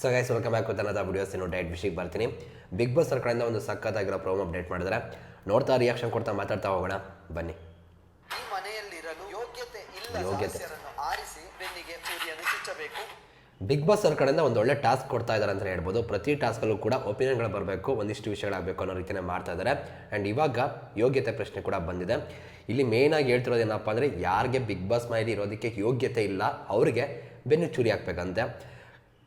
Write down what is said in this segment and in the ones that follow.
So guys welcome back with videos ಇನ್ನು diet ವಿಷಯಕ್ಕೆ ಬರ್ತೀನಿ. ಬಿಗ್ ಬಾಸ್ ಅವ್ರ ಕಡೆಯಿಂದ ಒಂದು ಸಕ್ಕತ್ತಾಗಿರೋ ಪ್ರೋಮ್ ಅಪ್ಡೇಟ್ ಮಾಡಿದ್ರೆ. ನೋಡ್ತಾ ರಿಯಾಕ್ಷನ್ ಕೊಡ್ತಾ ಮಾತಾಡ್ತಾ ಹೋಗೋಣ. ಬನ್ನಿ. ಮನೆಯಲ್ಲಿರಲು ಯೋಗ್ಯತೆ ಇಲ್ಲ ಯೋಗ್ಯತೆ. ಆರಿಸಿ ಬೆನ್ನಿಗೆ ಸೂರ್ಯನು ಚುಚ್ಚಬೇಕು. ಬಿಗ್ ಬಾಸ್ ಅವ್ರ ಕಡೆಯಿಂದ ಒಂದು ಒಳ್ಳೆ ಟಾಸ್ಕ್ ಕೊಡ್ತಾ ಇದ್ದಾರೆ ಅಂತ ಹೇಳ್ಬೋದು. ಪ್ರತಿ ಟಾಸ್ಕಲ್ಲೂ ಕೂಡ ಒಪಿನಿಯನ್ಗಳು ಬರಬೇಕು ಒಂದಿಷ್ಟು ವಿಷಯಗಳಾಗಬೇಕು ಅನ್ನೋ ರೀತಿಯೇ ಮಾಡ್ತಾ ಇದ್ದಾರೆ ಆ್ಯಂಡ್ ಇವಾಗ ಯೋಗ್ಯತೆ ಪ್ರಶ್ನೆ ಕೂಡ ಬಂದಿದೆ. ಇಲ್ಲಿ ಮೇಯ್ನಾಗಿ ಆಗಿ ಹೇಳ್ತಿರೋದು ಏನಪ್ಪ ಅಂದರೆ ಯಾರಿಗೆ ಬಿಗ್ ಬಾಸ್ ಮನೇಲಿ ಇರೋದಕ್ಕೆ ಯೋಗ್ಯತೆ ಇಲ್ಲ ಅವರಿಗೆ ಬೆನ್ನು ಚೂರಿ ಹಾಕ್ಬೇಕಂತೆ.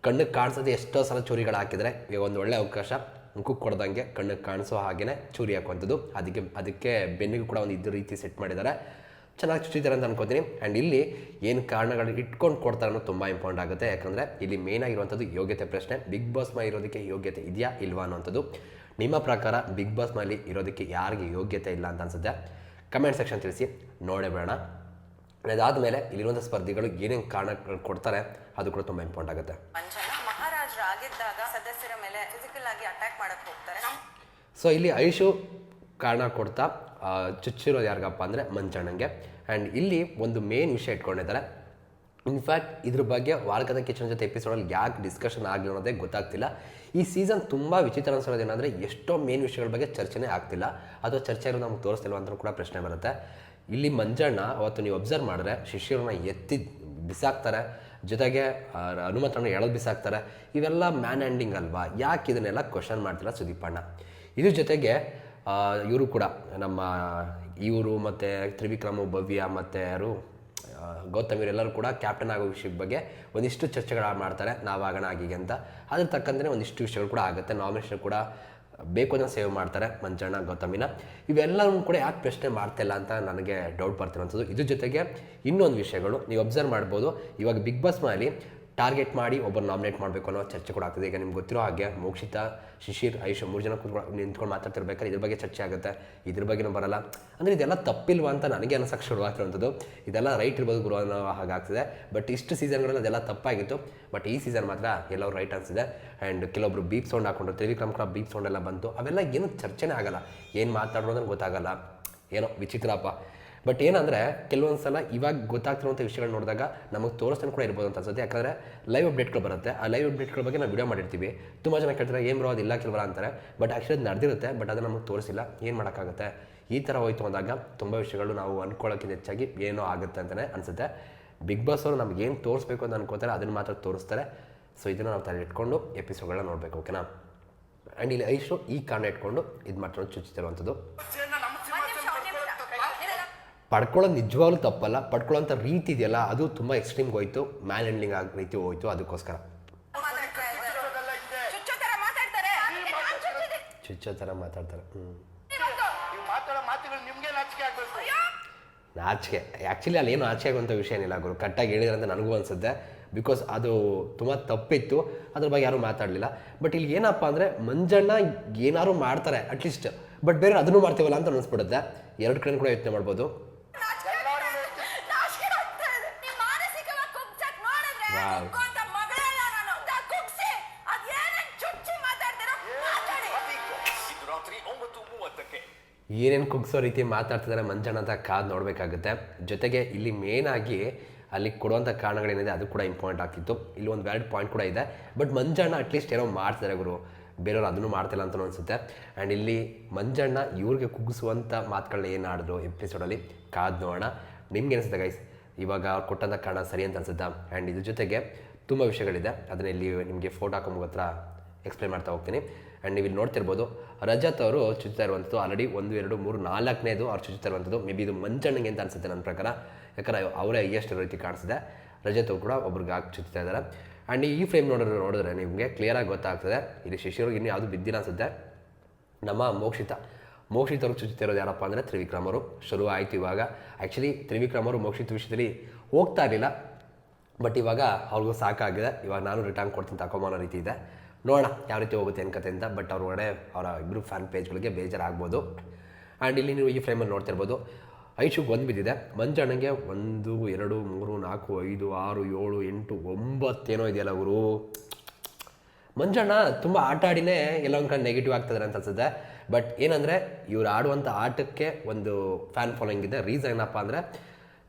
ಕಣ್ಣಿಗೆ ಕಾಣಿಸೋದು ಎಷ್ಟೋ ಸಲ ಚೂರಿಗಳು ಹಾಕಿದರೆ ಈಗ ಒಂದು ಒಳ್ಳೆ ಅವಕಾಶ. ಮುಖಕ್ಕೆ ಕೊಡ್ದಂಗೆ ಕಣ್ಣಿಗೆ ಕಾಣಿಸೋ ಹಾಗೆಯೇ ಚೂರಿ ಹಾಕುವಂಥದ್ದು. ಅದಕ್ಕೆ ಅದಕ್ಕೆ ಬೆನ್ನಿಗೂ ಕೂಡ ಒಂದು ಇದು ರೀತಿ ಸೆಟ್ ಮಾಡಿದ್ದಾರೆ. ಚೆನ್ನಾಗಿ ಚುಚ್ಚಿದ್ದಾರೆ ಅಂತ ಅನ್ಕೋತೀನಿ. ಆ್ಯಂಡ್ ಇಲ್ಲಿ ಏನು ಕಾರಣಗಳು ಇಟ್ಕೊಂಡು ಕೊಡ್ತಾರೆ ಅನ್ನೋದು ತುಂಬ ಇಂಪಾರ್ಟೆಂಟ್ ಆಗುತ್ತೆ. ಯಾಕಂದರೆ ಇಲ್ಲಿ ಮೇನ್ ಆಗಿರುವಂಥದ್ದು ಯೋಗ್ಯತೆ ಪ್ರಶ್ನೆ. ಬಿಗ್ ಬಾಸ್ ಮಾ ಇರೋದಕ್ಕೆ ಯೋಗ್ಯತೆ ಇದೆಯಾ ಇಲ್ವಾ ಅನ್ನೋಂಥದ್ದು ನಿಮ್ಮ ಪ್ರಕಾರ ಬಿಗ್ ಬಾಸ್ ಮೇಲೆ ಇರೋದಕ್ಕೆ ಯಾರಿಗೆ ಯೋಗ್ಯತೆ ಇಲ್ಲ ಅಂತ ಅನ್ಸುತ್ತೆ? ಕಮೆಂಟ್ ಸೆಕ್ಷನ್ ತಿಳಿಸಿ. ನೋಡೇ ಬೇಡ. ಅದಾದಮೇಲೆ ಇಲ್ಲಿರುವಂಥ ಸ್ಪರ್ಧಿಗಳು ಏನೇನು ಕಾರಣಗಳು ಕೊಡ್ತಾರೆ ಅದು ಕೂಡ ತುಂಬ ಇಂಪಾರ್ಟೆಂಟ್ ಆಗುತ್ತೆ. ಮಂಜಣ್ಣ ಮಹಾರಾಜರಾಗಿದ್ದಾಗ ಸದಸ್ಯರ ಮೇಲೆ ಫಿಸಿಕಲ್ ಆಗಿ ಅಟ್ಯಾಕ್ ಮಾಡಕ್ ಹೋಗ್ತಾರೆ. ನಮ್ ಸೊ ಇಲ್ಲಿ ಐಶು ಕಾರಣ ಕೊಡ್ತಾ ಚುಚ್ಚಿರೋದು ಯಾರಿಗಪ್ಪ ಅಂದರೆ ಮಂಚಣ್ಣಂಗೆ ಆ್ಯಂಡ್ ಇಲ್ಲಿ ಒಂದು ಮೇನ್ ವಿಷಯ ಇಟ್ಕೊಂಡಿದ್ದಾರೆ. ಇನ್ಫ್ಯಾಕ್ಟ್ ಇದ್ರ ಬಗ್ಗೆ ವಾರಕದ ಕಿಚನ್ ಜೊತೆ ಎಪಿಸೋಡಲ್ಲಿ ಯಾಕೆ ಡಿಸ್ಕಷನ್ ಆಗಲಿ ಅನ್ನೋದೇ ಗೊತ್ತಾಗ್ತಿಲ್ಲ. ಈ ಸೀಸನ್ ತುಂಬ ವಿಚಿತ್ರ ಅನ್ಸೋದು ಏನಂದರೆ ಎಷ್ಟೋ ಮೇನ್ ವಿಷಯಗಳ ಬಗ್ಗೆ ಚರ್ಚೆನೇ ಆಗ್ತಿಲ್ಲ. ಅಥವಾ ಚರ್ಚೆ ಇರೋದು ನಮ್ಗೆ ತೋರಿಸ್ತಿಲ್ವ ಅಂತ ಕೂಡ ಪ್ರಶ್ನೆ ಬರುತ್ತೆ. ಇಲ್ಲಿ ಮಂಜಣ್ಣ ಅವತ್ತು ನೀವು ಅಬ್ಸರ್ವ್ ಮಾಡಿದ್ರೆ ಶಿಷ್ಯರನ್ನ ಎತ್ತಿ ಬಿಸಾಕ್ತಾರೆ. ಜೊತೆಗೆ ಹನುಮಂತಣ್ಣ ಎಳೆದು ಬಿಸಾಕ್ತಾರೆ. ಇವೆಲ್ಲ ಮ್ಯಾನ್ ಹ್ಯಾಂಡಿಂಗ್ ಅಲ್ವಾ? ಯಾಕೆ ಇದನ್ನೆಲ್ಲ ಕ್ವಶನ್ ಮಾಡ್ತಿಲ್ಲ ಸುದೀಪಣ್ಣ? ಇದ್ರ ಜೊತೆಗೆ ಇವರು ಕೂಡ ನಮ್ಮ ಇವರು ಮತ್ತು ತ್ರಿವಿಕ್ರಮ ಭವ್ಯ ಮತ್ತು ಯಾರು ಗೌತಮ್ ಇವರೆಲ್ಲರೂ ಕೂಡ ಕ್ಯಾಪ್ಟನ್ ಆಗೋ ವಿಷಯದ ಬಗ್ಗೆ ಒಂದಿಷ್ಟು ಚರ್ಚೆಗಳು ಮಾಡ್ತಾರೆ. ನಾವಾಗೋಣ ಆಗಿಗೆ ಅಂತ. ಅದ್ರ ತಕ್ಕಂತೆ ಒಂದಿಷ್ಟು ವಿಷಯಗಳು ಕೂಡ ಆಗುತ್ತೆ. ನಾಮಿನೇಷನ್ ಕೂಡ ಬೇಕು ಅಂತ ಸೇವ್ ಮಾಡ್ತಾರೆ ಮಂಜಣ್ಣ, ಗೌತಮಿನ. ಇವೆಲ್ಲರೂ ಕೂಡ ಯಾಕೆ ಪ್ರಶ್ನೆ ಮಾಡ್ತಿಲ್ಲ ಅಂತ ನನಗೆ ಡೌಟ್ ಬರ್ತಿರೋಂಥದ್ದು. ಇದ್ರ ಜೊತೆಗೆ ಇನ್ನೊಂದು ವಿಷಯಗಳು ನೀವು ಅಬ್ಸರ್ವ್ ಮಾಡ್ಬೋದು. ಇವಾಗ ಬಿಗ್ ಬಾಸ್ ಮಾಡಿ ಟಾರ್ಗೆಟ್ ಮಾಡಿ ಒಬ್ಬರು ನಾಮಿನೇಟ್ ಮಾಡಬೇಕು ಅನ್ನೋ ಚರ್ಚೆ ಕೂಡ ಆಗ್ತದೆ. ಈಗ ನಿಮ್ಗೆ ಗೊತ್ತಿರೋ ಹಾಗೆ ಮೋಕ್ಷಿತ, ಶಿಶಿರ್ ಐಶ ಮೂರು ಜನ ಕೂತ್ಕೊಂಡು ನಿಂತ್ಕೊಂಡು ಮಾತಾಡ್ತಿರ್ಬೇಕಾದ್ರೆ ಇದ್ರ ಬಗ್ಗೆ ಚರ್ಚೆ ಆಗುತ್ತೆ. ಇದ್ರ ಬಗ್ಗೆನೂ ಬರಲ್ಲ. ಅಂದರೆ ಇದೆಲ್ಲ ತಪ್ಪಿಲ್ವಾ ಅಂತ ನನಗೆ ಅನ್ಸಕ್ಕೆ ಶುರುವಾಗಿರುವಂಥದ್ದು ಇದೆಲ್ಲ ರೈಟ್ ಇರ್ಬೋದು ಗುರು ಅನ್ನೋ ಹಾಗಾಗ್ತಿದೆ ಬಟ್ ಇಷ್ಟು ಸೀಸನ್ಗಳಲ್ಲಿ ಅದೆಲ್ಲ ತಪ್ಪಾಗಿತ್ತು. ಬಟ್ ಈ ಸೀಸನ್ ಮಾತ್ರ ಎಲ್ಲರೂ ರೈಟ್ ಅನಿಸಿದೆ. ಆ್ಯಂಡ್ ಕೆಲವೊಬ್ರು ಬೀಪ್ ಸೌಂಡ್ ಹಾಕೊಂಡು ತ್ರಿವಿಕ್ರಮ್ ಕೂಡ ಬೀಪ್ ಸೌಂಡ್ ಎಲ್ಲ ಬಂತು. ಅವೆಲ್ಲ ಏನು ಚರ್ಚೆನೇ ಆಗಲ್ಲ. ಏನು ಮಾತಾಡೋದು ಗೊತ್ತಾಗಲ್ಲ. ಏನೋ ವಿಚಿತ್ರಪ್ಪ ಬಟ್ ಏನಂದರೆ ಕೆಲವೊಂದು ಸಲ ಇವಾಗ ಗೊತ್ತಾಗ್ತಿರುವಂಥ ವಿಷಯಗಳು ನೋಡಿದಾಗ ನಮಗೆ ತೋರಿಸ್ತಾನೆ ಕೂಡ ಇರ್ಬೋದು ಅಂತ ಅನ್ಸುತ್ತೆ. ಯಾಕಂದರೆ ಲೈವ್ ಅಪ್ಡೇಟ್ಗಳು ಬರುತ್ತೆ. ಆ ಲೈವ್ ಅಪ್ಡೇಟ್ಗಳ ಬಗ್ಗೆ ನಾವು ವಿಡಿಯೋ ಮಾಡಿರ್ತೀವಿ. ತುಂಬ ಜನ ಕೇಳ್ತಾರೆ, ಏನು ಬರೋ ಅದಿಲ್ಲ ಕೆಲವರ ಅಂತಾರೆ. ಬಟ್ ಆ್ಯಕ್ಚುಲಿ ಅದು ನಡೆದಿರುತ್ತೆ. ಬಟ್ ಅದು ನಮಗೆ ತೋರಿಸಿಲ್ಲ. ಏನು ಮಾಡೋಕ್ಕಾಗುತ್ತೆ? ಈ ಥರ ಹೋಯ್ತು ಅಂದಾಗ ತುಂಬ ವಿಷಯಗಳು ನಾವು ಅಂದ್ಕೊಳ್ಳೋಕ್ಕಿಂತ ಹೆಚ್ಚಾಗಿ ಏನೋ ಆಗುತ್ತೆ ಅಂತಲೇ ಅನಿಸುತ್ತೆ. ಬಿಗ್ ಬಾಸ್ ಅವರು ನಮ್ಗೆ ಏನು ತೋರಿಸ್ಬೇಕು ಅಂತ ಅನ್ಕೋತಾರೆ, ಅದನ್ನು ಮಾತ್ರ ತೋರಿಸ್ತಾರೆ. ಸೊ ಇದನ್ನು ನಾವು ತಲೆ ಇಟ್ಕೊಂಡು ಎಪಿಸೋಡ್ಗಳನ್ನ ನೋಡಬೇಕು ಓಕೆನಾ ಆ್ಯಂಡ್ ಇಲ್ಲಿ ಐಶು ಈ ಕಾರಣ ಇಟ್ಕೊಂಡು ಇದು ಮಾತ್ರ ಚುಚ್ಚುತ್ತಿರುವಂಥದ್ದು. ಪಡ್ಕೊಳ್ಳೋದು ನಿಜವಾಗ್ಲೂ ತಪ್ಪಲ್ಲ ಪಡ್ಕೊಳ್ಳೋಂಥ ರೀತಿ ಇದೆಯಲ್ಲ ಅದು ತುಂಬ ಎಕ್ಸ್ಟ್ರೀಮ್ಗೆ ಹೋಯ್ತು ಮ್ಯಾನ್ ಹ್ಯಾಂಡ್ಲಿಂಗ್ ಆಗ ರೀತಿ ಹೋಯ್ತು ಅದಕ್ಕೋಸ್ಕರ. ಚುಚ್ಚೋ ಥರ ಮಾತಾಡ್ತಾರೆ ಹ್ಞೂ ಇವತ್ತು. ನೀವು ಮಾತಾಡೋ ಮಾತುಗಳು ನಿಮ್ಗೆ ನಾಚಿಕೆ ಆಗ್ಬೇಕು. ನಾಚಿಕೆ. ಆ್ಯಕ್ಚುಲಿ ಅಲ್ಲಿ ಏನು ಆಚೆ ಆಗುವಂಥ ವಿಷಯ ಏನಿಲ್ಲ ಗುರು. ಕಟ್ಟಾಗಿ ಹೇಳಿದ್ರೆ ಅಂತ ನನಗೂ ಅನಿಸುತ್ತೆ. ಬಿಕಾಸ್ ಅದು ತುಂಬ ತಪ್ಪಿತ್ತು. ಅದ್ರ ಬಗ್ಗೆ ಯಾರೂ ಮಾತಾಡಲಿಲ್ಲ. ಬಟ್ ಇಲ್ಲಿ ಏನಪ್ಪ ಅಂದರೆ ಮಂಜಣ್ಣ ಏನಾದ್ರು ಮಾಡ್ತಾರೆ ಅಟ್ಲೀಸ್ಟ್ ಬಟ್ ಬೇರೆ ಅದನ್ನು ಮಾಡ್ತೀವಲ್ಲ ಅಂತ ಅನಿಸ್ಬಿಡುತ್ತೆ. ಎರಡು ಕಡೆ ಕೂಡ ಯೋಚನೆ ಮಾಡ್ಬೋದು. ಏನೇನು ಕುಗ್ಸೋ ರೀತಿ ಮಾತಾಡ್ತಿದ್ದಾರೆ ಮಂಜಣ್ಣ ಅಂತ ಕಾದು ನೋಡಬೇಕಾಗುತ್ತೆ. ಜೊತೆಗೆ ಇಲ್ಲಿ ಮೇನ್ ಆಗಿ ಅಲ್ಲಿ ಕೊಡುವಂಥ ಕಾರಣಗಳೇನಿದೆ ಅದು ಕೂಡ ಇಂಪಾರ್ಟೆಂಟ್ ಆಗ್ತಿತ್ತು. ಇಲ್ಲಿ ಒಂದು ವ್ಯಾಲಿಡ್ ಪಾಯಿಂಟ್ ಕೂಡ ಇದೆ. ಬಟ್ ಮಂಜಣ್ಣ ಅಟ್ಲೀಸ್ಟ್ ಏನೋ ಮಾಡ್ತಾರೆ ಗುರು. ಬೇರೆಯವ್ರು ಅದನ್ನು ಮಾಡ್ತಿಲ್ಲ ಅಂತ ಅನಿಸುತ್ತೆ. ಆ್ಯಂಡ್ ಇಲ್ಲಿ ಮಂಜಣ್ಣ ಇವ್ರಿಗೆ ಕುಗ್ಸುವಂಥ ಮಾತುಗಳನ್ನ ಏನು ಆಡಿದ್ರು ಎಪಿಸೋಡಲ್ಲಿ ಕಾದು ನೋಡೋಣ. ನಿಮ್ಗೆ ಅನಿಸುತ್ತೆ ಗೈಸ್ ಇವಾಗ ಅವ್ರು ಕೊಟ್ಟಂಥ ಕಾರಣ ಸರಿ ಅಂತ ಅನ್ಸುತ್ತಾ? ಆ್ಯಂಡ್ ಇದ್ರ ಜೊತೆಗೆ ತುಂಬ ವಿಷಯಗಳಿದೆ. ಅದನ್ನ ಇಲ್ಲಿ ನಿಮಗೆ ಫೋಟೋ ಹಾಕೋ ಹತ್ರ ಎಕ್ಸ್ಪ್ಲೇನ್ ಮಾಡ್ತಾ ಹೋಗ್ತೀನಿ. ಆ್ಯಂಡ್ ನೀವು ಇಲ್ಲಿ ನೋಡ್ತಿರ್ಬೋದು, ರಜತ್ ಅವರು ಚುಚ್ಚುತ್ತಾ ಇರುವಂಥದ್ದು ಆಲ್ರೆಡಿ ಒಂದು, ಎರಡು, ಮೂರು, ನಾಲ್ಕನೇದು ಅವ್ರು ಚುಚ್ಚುತ್ತಾ ಇರುವಂಥದ್ದು ಮೇ ಬಿ ಇದು ಮಂಚಣ್ಣಗೆ ಅಂತ ಅನಿಸುತ್ತೆ ನನ್ನ ಪ್ರಕಾರ. ಯಾಕಂದರೆ ಅವರೇ ಹೈಯೆಸ್ಟ್ ರೀತಿ ಕಾಣಿಸಿದೆ. ರಜತ್ ಕೂಡ ಒಬ್ರಿಗೆ ಹಾಕಿ ಚುಚ್ಚುತ್ತಾ ಇದ್ದಾರೆ. ಆ್ಯಂಡ್ ಈ ಫ್ರೇಮ್ ನೋಡಿದ್ರೆ ನೋಡಿದ್ರೆ ನಿಮಗೆ ಕ್ಲಿಯರಾಗಿ ಗೊತ್ತಾಗ್ತದೆ. ಇಲ್ಲಿ ಶಿಷ್ಯರಿಗೆ ಇನ್ನೂ ಯಾವುದು ಬಿದ್ದಿಲ್ಲ ಅನಿಸುತ್ತೆ. ನಮ್ಮ ಮೋಕ್ಷಿತ ಮೋಕ್ಷಿತ್ ಅವರು ಚುಚ್ಚುತ್ತಿರೋದು ಯಾರಪ್ಪ ಅಂದರೆ ತ್ರಿವಿಕ್ರಮರು. ಶುರು ಆಯಿತು ಇವಾಗ. ಆ್ಯಕ್ಚುಲಿ ತ್ರಿವಿಕ್ರಮರು ಮೋಕ್ಷಿತ ವಿಷಯದಲ್ಲಿ ಹೋಗ್ತಾ ಇರಲಿಲ್ಲ. ಬಟ್ ಇವಾಗ ಅವ್ರಿಗೂ ಸಾಕಾಗಿದೆ. ಇವಾಗ ನಾನು ರಿಟರ್ನ್ ಕೊಡ್ತೀನಿ ತಕೊಂಬೋ ರೀತಿ ಇದೆ. ನೋಡೋಣ ಯಾವ ರೀತಿ ಹೋಗುತ್ತೆ ಅನ್ಕತೆ ಅಂತ. ಬಟ್ ಅವ್ರ ಅವರ ಇಬ್ಬರು ಫ್ಯಾನ್ ಪೇಜ್ಗಳಿಗೆ ಬೇಜಾರಾಗ್ಬೋದು. ಆ್ಯಂಡ್ ಇಲ್ಲಿ ನೀವು ಈ ಫ್ರೇಮಲ್ಲಿ ನೋಡ್ತಿರ್ಬೋದು ಐಶುಗೆ ಒಂದು ಬಿದ್ದಿದೆ ಮಂಜಣ್ಣಂಗೆ ಒಂದು, ಎರಡು, ಮೂರು, ನಾಲ್ಕು, ಐದು, ಆರು, ಏಳು, ಎಂಟು ಒಂಬತ್ತೇನೋ ಇದೆಯಲ್ಲ ಅವರು ಮಂಜಣ್ಣ ತುಂಬ ಆಟ ಆಡಿನೇ ಎಲ್ಲ ಒಂದು ಕಡೆ ನೆಗೆಟಿವ್ ಆಗ್ತದೆ ಅಂತ ಅನ್ಸುತ್ತೆ. ಬಟ್ ಏನಂದರೆ, ಇವ್ರು ಆಡುವಂಥ ಆಟಕ್ಕೆ ಒಂದು ಫ್ಯಾನ್ ಫಾಲೋಯಿಂಗ್ ಇದೆ. ರೀಸನ್ ಏನಪ್ಪ ಅಂದರೆ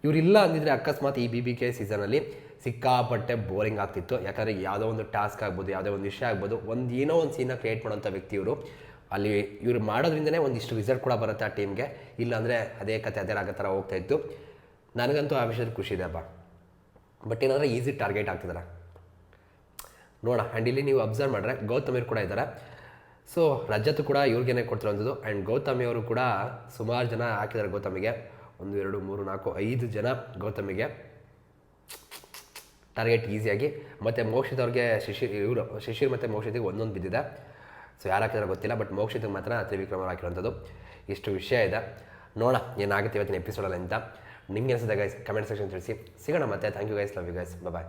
ಇವರಿಲ್ಲ ಅಂದಿದ್ರೆ ಅಕಸ್ಮಾತ್ ಈ ಬಿ ಬಿ ಕೆ ಸೀಸನಲ್ಲಿ ಸಿಕ್ಕಾಪಟ್ಟೆ ಬೋರಿಂಗ್ ಆಗ್ತಿತ್ತು. ಯಾಕಂದರೆ ಯಾವುದೋ ಒಂದು ಟಾಸ್ಕ್ ಆಗ್ಬೋದು, ಯಾವುದೋ ಒಂದು ವಿಷಯ ಆಗ್ಬೋದು, ಒಂದು ಏನೋ ಒಂದು ಸೀನ ಕ್ರಿಯೇಟ್ ಮಾಡೋಂಥ ವ್ಯಕ್ತಿ ಇವರು. ಅಲ್ಲಿ ಇವ್ರು ಮಾಡೋದ್ರಿಂದನೇ ಒಂದಿಷ್ಟು ರಿಸಲ್ಟ್ ಕೂಡ ಬರುತ್ತೆ ಆ ಟೀಮ್ಗೆ ಇಲ್ಲಾಂದರೆ ಅದೇ ಕತೆ, ಅದೇ ಆಗೋ ಥರ ಹೋಗ್ತಾ ಇತ್ತು. ನನಗಂತೂ ಆ ವಿಷಯದ ಖುಷಿ ಇದೆ ಹಬ್ಬ ಬಟ್ ಏನಂದರೆ ಈಸಿ ಟಾರ್ಗೆಟ್ ಆಗ್ತಿದ್ದಾರೆ ನೋಡೋಣ ಆ್ಯಂಡ್ ಇಲ್ಲಿ ನೀವು ಅಬ್ಸರ್ವ್ ಮಾಡಿದ್ರೆ ಗೌತಮೀರ್ ಕೂಡ ಇದ್ದಾರೆ ಸೊ ರಜತ್ ಕೂಡ ಇವ್ರಿಗೇನೆ ಕೊಡ್ತಿರೋಂಥದ್ದು ಆ್ಯಂಡ್ ಗೌತಮಿ ಅವರು ಕೂಡ ಸುಮಾರು ಜನ ಹಾಕಿದ್ದಾರೆ ಗೌತಮಿಗೆ. ಒಂದು, ಎರಡು, ಮೂರು, ನಾಲ್ಕು, ಐದು ಜನ ಗೌತಮಿಗೆ. ಟಾರ್ಗೆಟ್ ಈಸಿಯಾಗಿ ಮತ್ತು ಮೋಕ್ಷಿತ್ ಅವ್ರಿಗೆ ಶಿಶಿರ್ ಇವರು, ಶಿಶಿರ್ ಮತ್ತು ಮೋಕ್ಷಿತಿಗೆ ಒಂದೊಂದು ಬಿದ್ದಿದೆ. ಸೊ ಯಾರು ಹಾಕಿದಾರೆ ಗೊತ್ತಿಲ್ಲ ಬಟ್ ಮೋಕ್ಷಿತಿಗೆ ಮಾತ್ರ ತ್ರಿವಿಕ್ರಮ ಹಾಕಿರೋಂಥದ್ದು. ಇಷ್ಟು ವಿಷಯ ಇದೆ. ನೋಡೋಣ, ಏನಾಗುತ್ತೆ ಇವತ್ತಿನ ಎಪಿಸೋಡಲ್ಲಿ ಅಂತ. ನಿಮಗೆ ಅನಿಸಿದೆ ಗೈಸ್ ಕಮೆಂಟ್ ಸೆಕ್ಷನ್ ತಿಳಿಸಿ. ಸಿಗೋಣ ಮತ್ತೆ. Thank you guys love you guys bye